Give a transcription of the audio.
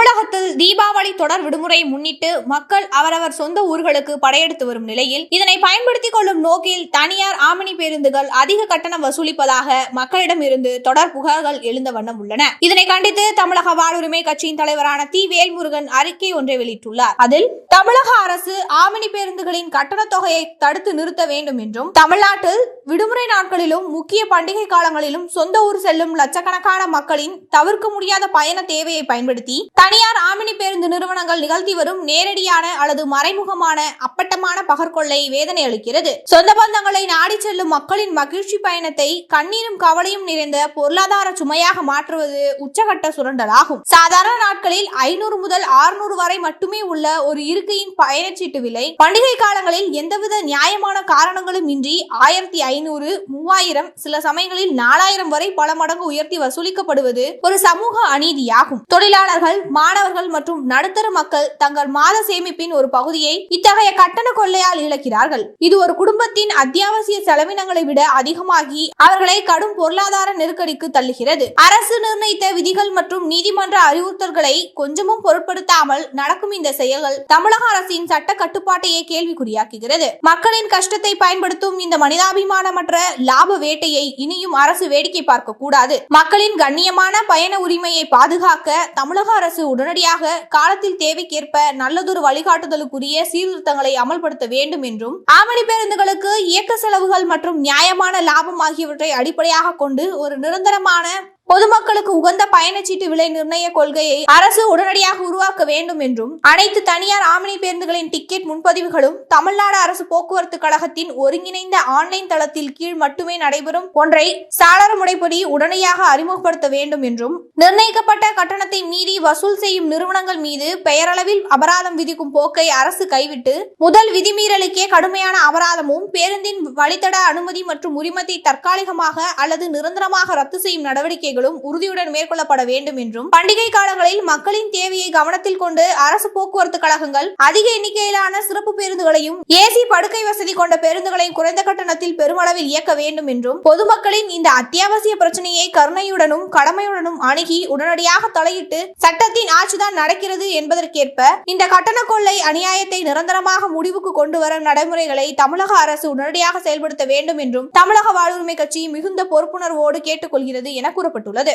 தமிழகத்தில் தீபாவளி தொடர் விடுமுறையை முன்னிட்டு மக்கள் அவரவர் சொந்த ஊர்களுக்கு படையெடுத்து வரும் நிலையில் இதனை பயன்படுத்திக் கொள்ளும் நோக்கில் தனியார் ஆமணி பேருந்துகள் அதிக கட்டணம் வசூலிப்பதாக மக்களிடமிருந்து தொடர் புகார்கள் எழுந்த வண்ணம் உள்ளன. இதனை கண்டித்து தமிழக வாழ்வுரிமை கட்சியின் தலைவரான தி. வேல்முருகன் அறிக்கை ஒன்றை வெளியிட்டுள்ளார். அதில் தமிழக அரசு ஆமினி பேருந்துகளின் கட்டணத் தொகையை தடுத்து நிறுத்த வேண்டும் என்றும் தமிழ்நாட்டில் விடுமுறை நாட்களிலும் முக்கிய பண்டிகை காலங்களிலும் சொந்த ஊர் செல்லும் லட்சக்கணக்கான மக்களின் தவிர்க்க முடியாத பயண தேவையை பயன்படுத்தி தனியார் ஆமினி பேருந்து நிறுவனங்கள் நிகழ்த்தி வரும் நேரடியான அல்லது மறைமுகமான அப்பட்டமான பகற்கொள்ளை வேதனை அளிக்கிறது. சொந்த பந்தங்களை நாடி செல்லும் மக்களின் மகிழ்ச்சி பயணத்தை கண்ணீரும் கவலையும் நிறைந்த பொருளாதார சுமையாக மாற்றுவது உச்சகட்ட சுரண்டலாகும். சாதாரண நாட்களில் ஐநூறு முதல் ஆறுநூறு வரை மட்டுமே உள்ள ஒரு இருக்கையின் பயணச்சீட்டு விலை பண்டிகை காலங்களில் எந்தவித நியாயமான காரணங்களும் இன்றி ஆயிரத்தி ஐநூறு மூவாயிரம் சில சமயங்களில் நாலாயிரம் வரை பல மடங்கு உயர்த்தி வசூலிக்கப்படுவது ஒரு சமூக அநீதியாகும். தொழிலாளர்கள் மாணவர்கள் மற்றும் நடுத்தர மக்கள் தங்கள் மாத சேமிப்பின் ஒரு பகுதியை இத்தகைய கட்டண கொள்ளையால் இழக்கிறார்கள். இது ஒரு குடும்பத்தின் அத்தியாவசிய செலவினங்களை விட அதிகமாகி அவர்களை கடும் பொருளாதார நெருக்கடிக்கு தள்ளுகிறது. அரசு நிர்ணயித்த விதிகள் மற்றும் நீதிமன்ற அறிவுறுத்தல்களை கொஞ்சமும் பொருட்படுத்தாமல் நடக்கும் இந்த செயல்கள் தமிழக அரசின் சட்ட கட்டுப்பாட்டையே கேள்விக்குறியாக்குகிறது. மக்களின் கஷ்டத்தை பயன்படுத்தும் இந்த மனிதாபிமானமற்ற லாப வேட்டையை இனியும் அரசு வேடிக்கை பார்க்க கூடாது மக்களின் கண்ணியமான பயண உரிமையை பாதுகாக்க தமிழக அரசு உடனடியாக காலத்தில் தேவைக்கேற்ப நல்லதொரு வழிகாட்டுதலுக்குரிய சீர்திருத்தங்களை அமல்படுத்த வேண்டும் என்றும் ஆமணி பேருந்துகளுக்கு இயக்க செலவுகள் மற்றும் நியாயமான லாபம் ஆகியவற்றை அடிப்படையாக கொண்டு ஒரு நிரந்தரமான பொதுமக்களுக்கு உகந்த பயணச்சீட்டு விலை நிர்ணய கொள்கையை அரசு உடனடியாக உருவாக்க வேண்டும் என்றும் அனைத்து தனியார் ஆமினி பேருந்துகளின் டிக்கெட் முன்பதிவுகளும் தமிழ்நாடு அரசு போக்குவரத்து கழகத்தின் ஒருங்கிணைந்த ஆன்லைன் தளத்தில் கீழ் மட்டுமே நடைபெறும் ஒன்றை சாளர முறைப்படி உடனடியாக அறிமுகப்படுத்த வேண்டும் என்றும் நிர்ணயிக்கப்பட்ட கட்டணத்தை மீறி வசூல் செய்யும் நிறுவனங்கள் மீது பெயரளவில் அபராதம் விதிக்கும் போக்கை அரசு கைவிட்டு முதல் விதிமீறலுக்கே கடுமையான அபராதமும் பேருந்தின் வழித்தட அனுமதி மற்றும் உரிமத்தை தற்காலிகமாக அல்லது நிரந்தரமாக ரத்து செய்யும் நடவடிக்கைகள் நடவடிக்கைகளும் உறுதியுடன் மேற்கொள்ளப்பட வேண்டும் என்றும் பண்டிகை காலங்களில் மக்களின் தேவையை கவனத்தில் கொண்டு அரசு போக்குவரத்து கழகங்கள் அதிக எண்ணிக்கையிலான சிறப்பு பேருந்துகளையும் ஏசி படுக்கை வசதி கொண்ட பேருந்துகளையும் குறைந்த கட்டணத்தில் பெருமளவில் இயக்க வேண்டும் என்றும் பொதுமக்களின் இந்த அத்தியாவசிய பிரச்சனையை கருணையுடனும் கடமையுடனும் அணுகி உடனடியாக தலையிட்டு சட்டத்தின் ஆட்சிதான் நடக்கிறது என்பதற்கேற்ப இந்த கட்டண கொள்ளை அநியாயத்தை நிரந்தரமாக முடிவுக்கு கொண்டு வர நடைமுறைகளை தமிழக அரசு உடனடியாக செயல்படுத்த வேண்டும் என்றும் தமிழக வாழ்வுரிமை கட்சி மிகுந்த பொறுப்புணர்வோடு கேட்டுக்கொள்கிறது என கூறப்பட்டுள்ளது. Là de...